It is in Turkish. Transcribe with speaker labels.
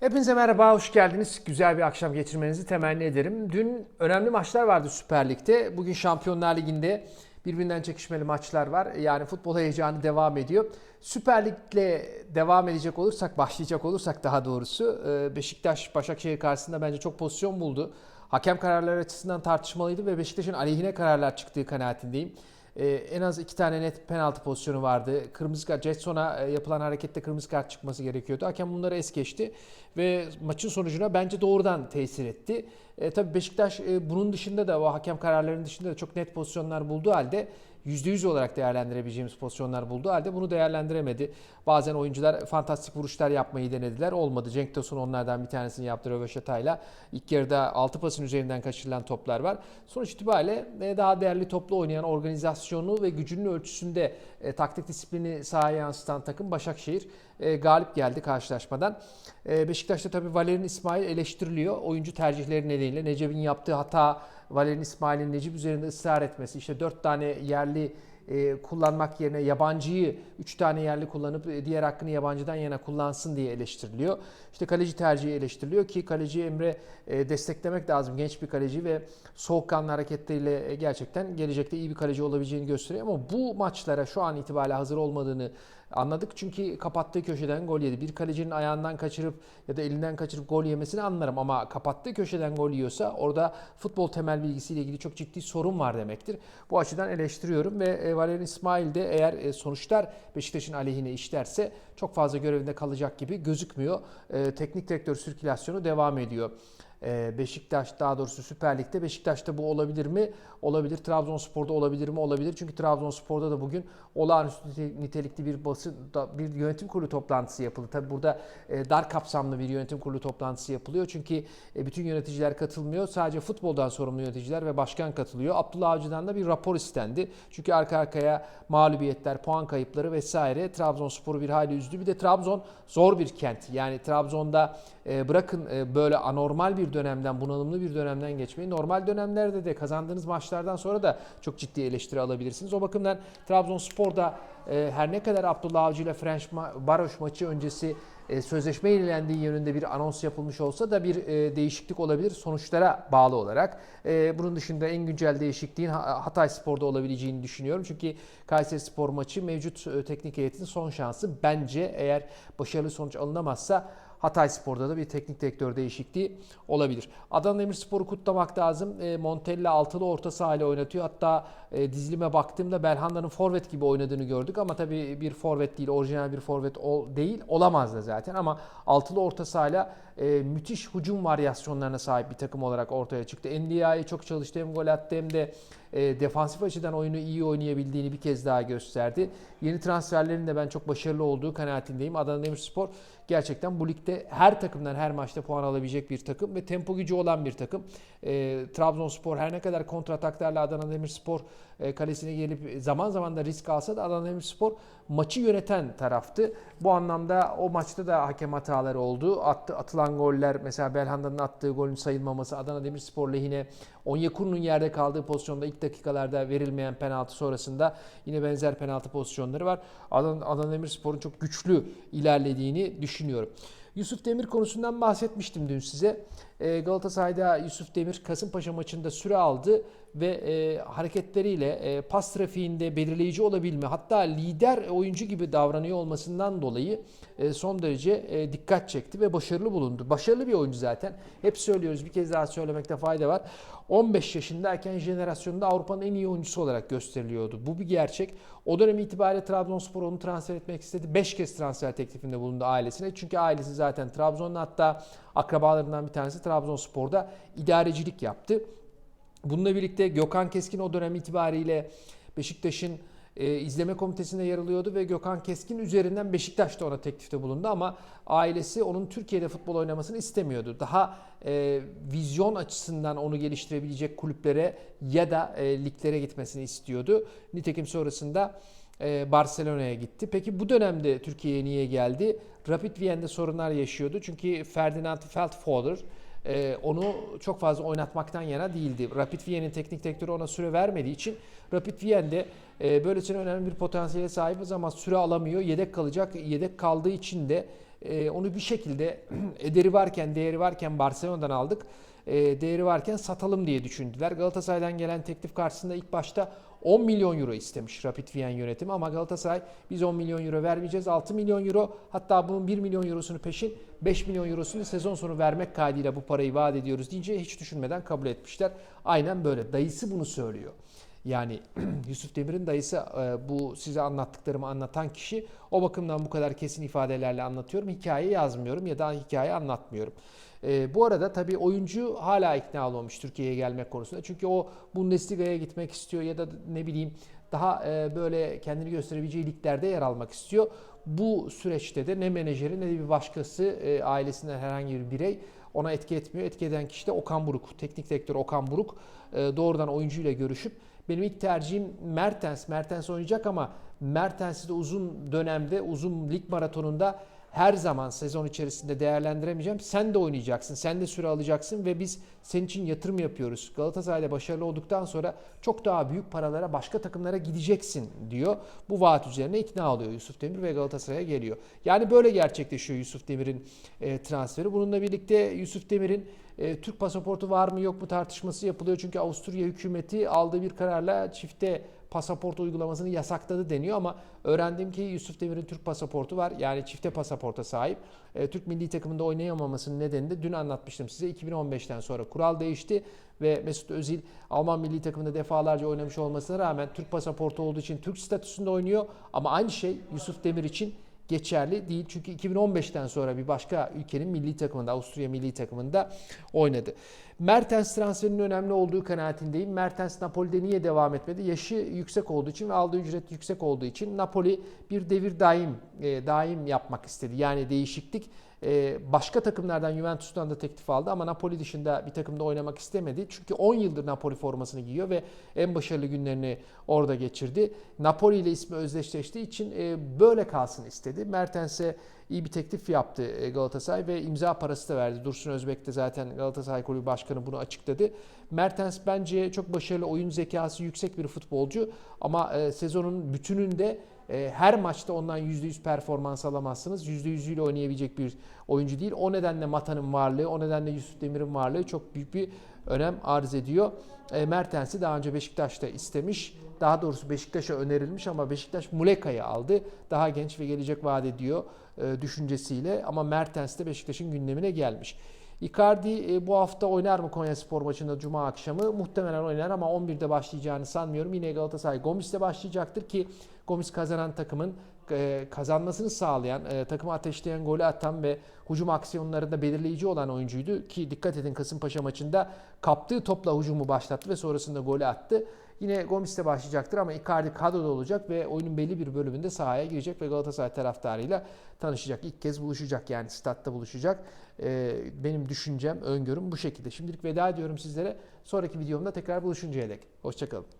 Speaker 1: Hepinize merhaba, hoş geldiniz. Güzel bir akşam geçirmenizi temenni ederim. Dün önemli maçlar vardı Süper Lig'de. Bugün Şampiyonlar Ligi'nde birbirinden çekişmeli maçlar var. Yani futbol heyecanı devam ediyor. Süper Lig'le devam edecek olursak, başlayacak olursak daha doğrusu e, Beşiktaş Başakşehir karşısında bence çok pozisyon buldu. Hakem kararları açısından tartışmalıydı ve Beşiktaş'ın aleyhine kararlar çıktığı kanaatindeyim. Ee, en az iki tane net penaltı pozisyonu vardı. Kırmızı kart, Jetson'a e, yapılan harekette kırmızı kart çıkması gerekiyordu. Hakem bunları es geçti ve maçın sonucuna bence doğrudan tesir etti. E, tabii Beşiktaş e, bunun dışında da o hakem kararlarının dışında da çok net pozisyonlar bulduğu halde %100 olarak değerlendirebileceğimiz pozisyonlar bulduğu halde bunu değerlendiremedi. Bazen oyuncular fantastik vuruşlar yapmayı denediler. Olmadı. Cenk Tosun onlardan bir tanesini yaptı Röveşata'yla. İlk yarıda 6 pasın üzerinden kaçırılan toplar var. Sonuç itibariyle e, daha değerli toplu oynayan organizasyonu ve gücünün ölçüsünde e, taktik disiplini sahaya yansıtan takım Başakşehir e, galip geldi karşılaşmadan. E, Beşiktaş'ta tabii Valerian İsmail eleştiriliyor. Oyuncu tercihleri nedeniyle Necep'in yaptığı hata Valerian İsmail'in Necip üzerinde ısrar etmesi, işte 4 tane yerli e, kullanmak yerine yabancıyı 3 tane yerli kullanıp diğer hakkını yabancıdan yana kullansın diye eleştiriliyor. İşte kaleci tercihi eleştiriliyor ki kaleci Emre e, desteklemek lazım. Genç bir kaleci ve soğukkanlı hareketleriyle gerçekten gelecekte iyi bir kaleci olabileceğini gösteriyor. Ama bu maçlara şu an itibariyle hazır olmadığını anladık. Çünkü kapattığı köşeden gol yedi. Bir kalecinin ayağından kaçırıp ya da elinden kaçırıp gol yemesini anlarım ama kapattığı köşeden gol yiyorsa orada futbol temel bilgisiyle ilgili çok ciddi sorun var demektir. Bu açıdan eleştiriyorum ve e, Valerian İsmail de eğer e, sonuçlar Beşiktaş'ın aleyhine işlerse çok fazla görevinde kalacak gibi gözükmüyor. E, teknik direktör sirkülasyonu devam ediyor. Beşiktaş daha doğrusu Süper Lig'de Beşiktaş'ta bu olabilir mi? Olabilir. Trabzonspor'da olabilir mi? Olabilir. Çünkü Trabzonspor'da da bugün olağanüstü nitelikli bir basın bir yönetim kurulu toplantısı yapıldı. Tabi burada dar kapsamlı bir yönetim kurulu toplantısı yapılıyor. Çünkü bütün yöneticiler katılmıyor. Sadece futboldan sorumlu yöneticiler ve başkan katılıyor. Abdullah Avcı'dan da bir rapor istendi. Çünkü arka arkaya mağlubiyetler, puan kayıpları vesaire Trabzonspor'u bir hayli üzdü. Bir de Trabzon zor bir kent. Yani Trabzon'da bırakın böyle anormal bir dönemden, bunalımlı bir dönemden geçmeyi. Normal dönemlerde de kazandığınız maçlardan sonra da çok ciddi eleştiri alabilirsiniz. O bakımdan Trabzonspor'da e, her ne kadar Abdullah Avcı ile French Baroş maçı öncesi e, sözleşme yenilendiği yönünde bir anons yapılmış olsa da bir e, değişiklik olabilir sonuçlara bağlı olarak. E, bunun dışında en güncel değişikliğin Hatay Spor'da olabileceğini düşünüyorum. Çünkü Kayseri Spor maçı mevcut e, teknik heyetin son şansı. Bence eğer başarılı sonuç alınamazsa Hatay Spor'da da bir teknik direktör değişikliği olabilir. Adana Demirspor'u kutlamak lazım. E, Montella altılı orta sahayla oynatıyor. Hatta e, dizilime baktığımda Belhanda'nın forvet gibi oynadığını gördük ama tabii bir forvet değil, orijinal bir forvet ol, değil. Olamaz da zaten ama altılı orta sahayla e, müthiş hücum varyasyonlarına sahip bir takım olarak ortaya çıktı. NDI'ye çok çalıştı hem gol attı hem de e, defansif açıdan oyunu iyi oynayabildiğini bir kez daha gösterdi. Yeni transferlerin de ben çok başarılı olduğu kanaatindeyim. Adana Demirspor gerçekten bu ligde her takımdan her maçta puan alabilecek bir takım ve tempo gücü olan bir takım. E, Trabzonspor her ne kadar kontrataklarla Adana Demirspor e, kalesine gelip zaman zaman da risk alsa da Adana Demirspor maçı yöneten taraftı. Bu anlamda o maçta da hakem hataları oldu. Attı, atılan goller mesela Belhanda'nın attığı golün sayılmaması Adana Demirspor lehine Onyekuru'nun yerde kaldığı pozisyonda ilk dakikalarda verilmeyen penaltı sonrasında yine benzer penaltı pozisyonları var. Adana, Adana Demirspor'un çok güçlü ilerlediğini düşünüyorum. Yusuf Demir konusundan bahsetmiştim dün size. Ee, Galatasaray'da Yusuf Demir Kasımpaşa maçında süre aldı ve e, hareketleriyle e, pas trafiğinde belirleyici olabilme hatta lider oyuncu gibi davranıyor olmasından dolayı e, son derece e, dikkat çekti ve başarılı bulundu. Başarılı bir oyuncu zaten. Hep söylüyoruz bir kez daha söylemekte fayda var. 15 yaşındayken jenerasyonda Avrupa'nın en iyi oyuncusu olarak gösteriliyordu. Bu bir gerçek. O dönem itibariyle Trabzonspor onu transfer etmek istedi. 5 kez transfer teklifinde bulundu ailesine. Çünkü ailesi zaten Trabzon'da hatta akrabalarından bir tanesi Trabzonspor'da idarecilik yaptı. Bununla birlikte Gökhan Keskin o dönem itibariyle Beşiktaş'ın e, izleme komitesinde yer alıyordu ve Gökhan Keskin üzerinden Beşiktaş da ona teklifte bulundu ama ailesi onun Türkiye'de futbol oynamasını istemiyordu. Daha e, vizyon açısından onu geliştirebilecek kulüplere ya da e, liglere gitmesini istiyordu. Nitekim sonrasında e, Barcelona'ya gitti. Peki bu dönemde Türkiye'ye niye geldi? Rapid Vienne'de sorunlar yaşıyordu. Çünkü Ferdinand Feldfoder e, onu çok fazla oynatmaktan yana değildi. Rapid Vienne'in teknik direktörü ona süre vermediği için Rapid Vienne'de e, böylesine önemli bir potansiyele sahibiz ama süre alamıyor. Yedek kalacak. Yedek kaldığı için de E, onu bir şekilde ederi varken, değeri varken Barcelona'dan aldık. E, değeri varken satalım diye düşündüler. Galatasaray'dan gelen teklif karşısında ilk başta 10 milyon euro istemiş Rapid Wien yönetimi ama Galatasaray biz 10 milyon euro vermeyeceğiz 6 milyon euro hatta bunun 1 milyon eurosunu peşin 5 milyon eurosunu sezon sonu vermek kaydıyla bu parayı vaat ediyoruz deyince hiç düşünmeden kabul etmişler. Aynen böyle dayısı bunu söylüyor. Yani Yusuf Demir'in dayısı e, bu size anlattıklarımı anlatan kişi. O bakımdan bu kadar kesin ifadelerle anlatıyorum. Hikaye yazmıyorum ya da hikaye anlatmıyorum. E, bu arada tabii oyuncu hala ikna olmamış Türkiye'ye gelmek konusunda. Çünkü o Bundesliga'ya gitmek istiyor ya da ne bileyim daha e, böyle kendini gösterebileceği liglerde yer almak istiyor. Bu süreçte de ne menajeri ne de bir başkası e, ailesinden herhangi bir birey ona etki etmiyor. Etki eden kişi de Okan Buruk. Teknik direktör Okan Buruk e, doğrudan oyuncuyla görüşüp benim ilk tercihim Mertens. Mertens oynayacak ama Mertens'i de uzun dönemde, uzun lig maratonunda her zaman sezon içerisinde değerlendiremeyeceğim. Sen de oynayacaksın, sen de süre alacaksın ve biz senin için yatırım yapıyoruz. Galatasaray'da başarılı olduktan sonra çok daha büyük paralara başka takımlara gideceksin diyor. Bu vaat üzerine ikna oluyor Yusuf Demir ve Galatasaray'a geliyor. Yani böyle gerçekleşiyor Yusuf Demir'in e, transferi. Bununla birlikte Yusuf Demir'in e, Türk pasaportu var mı yok mu tartışması yapılıyor. Çünkü Avusturya hükümeti aldığı bir kararla çifte pasaport uygulamasını yasakladı deniyor ama öğrendim ki Yusuf Demir'in Türk pasaportu var. Yani çifte pasaporta sahip. E, Türk milli takımında oynayamamasının nedeni de dün anlatmıştım size. 2015'ten sonra kural değişti ve Mesut Özil Alman milli takımında defalarca oynamış olmasına rağmen Türk pasaportu olduğu için Türk statüsünde oynuyor. Ama aynı şey Yusuf Demir için geçerli değil. Çünkü 2015'ten sonra bir başka ülkenin milli takımında, Avusturya milli takımında oynadı. Mertens transferinin önemli olduğu kanaatindeyim. Mertens Napoli'de niye devam etmedi? Yaşı yüksek olduğu için ve aldığı ücret yüksek olduğu için Napoli bir devir daim e, daim yapmak istedi. Yani değişiklik e, başka takımlardan Juventus'tan da teklif aldı ama Napoli dışında bir takımda oynamak istemedi. Çünkü 10 yıldır Napoli formasını giyiyor ve en başarılı günlerini orada geçirdi. Napoli ile ismi özdeşleştiği için e, böyle kalsın istedi. Mertens'e iyi bir teklif yaptı e, Galatasaray ve imza parası da verdi. Dursun Özbek de zaten Galatasaray Kulübü Başkanı bunu açıkladı. Mertens bence çok başarılı, oyun zekası yüksek bir futbolcu ama sezonun bütününde her maçta ondan %100 performans alamazsınız. %100 ile oynayabilecek bir oyuncu değil. O nedenle Mata'nın varlığı, o nedenle Yusuf Demir'in varlığı çok büyük bir önem arz ediyor. Mertens'i daha önce Beşiktaş'ta istemiş. Daha doğrusu Beşiktaş'a önerilmiş ama Beşiktaş Muleka'yı aldı. Daha genç ve gelecek vaat ediyor düşüncesiyle ama Mertens de Beşiktaş'ın gündemine gelmiş. Icardi bu hafta oynar mı Konya Spor maçında Cuma akşamı? Muhtemelen oynar ama 11'de başlayacağını sanmıyorum. Yine Galatasaray Gomis'te başlayacaktır ki Gomis kazanan takımın kazanmasını sağlayan, takımı ateşleyen, golü atan ve hücum aksiyonlarında belirleyici olan oyuncuydu. Ki dikkat edin Kasımpaşa maçında kaptığı topla hücumu başlattı ve sonrasında golü attı. Yine Gomis'te başlayacaktır ama Icardi kadroda olacak ve oyunun belli bir bölümünde sahaya girecek ve Galatasaray taraftarıyla tanışacak. İlk kez buluşacak yani statta buluşacak. Benim düşüncem, öngörüm bu şekilde. Şimdilik veda ediyorum sizlere. Sonraki videomda tekrar buluşuncaya dek. Hoşçakalın.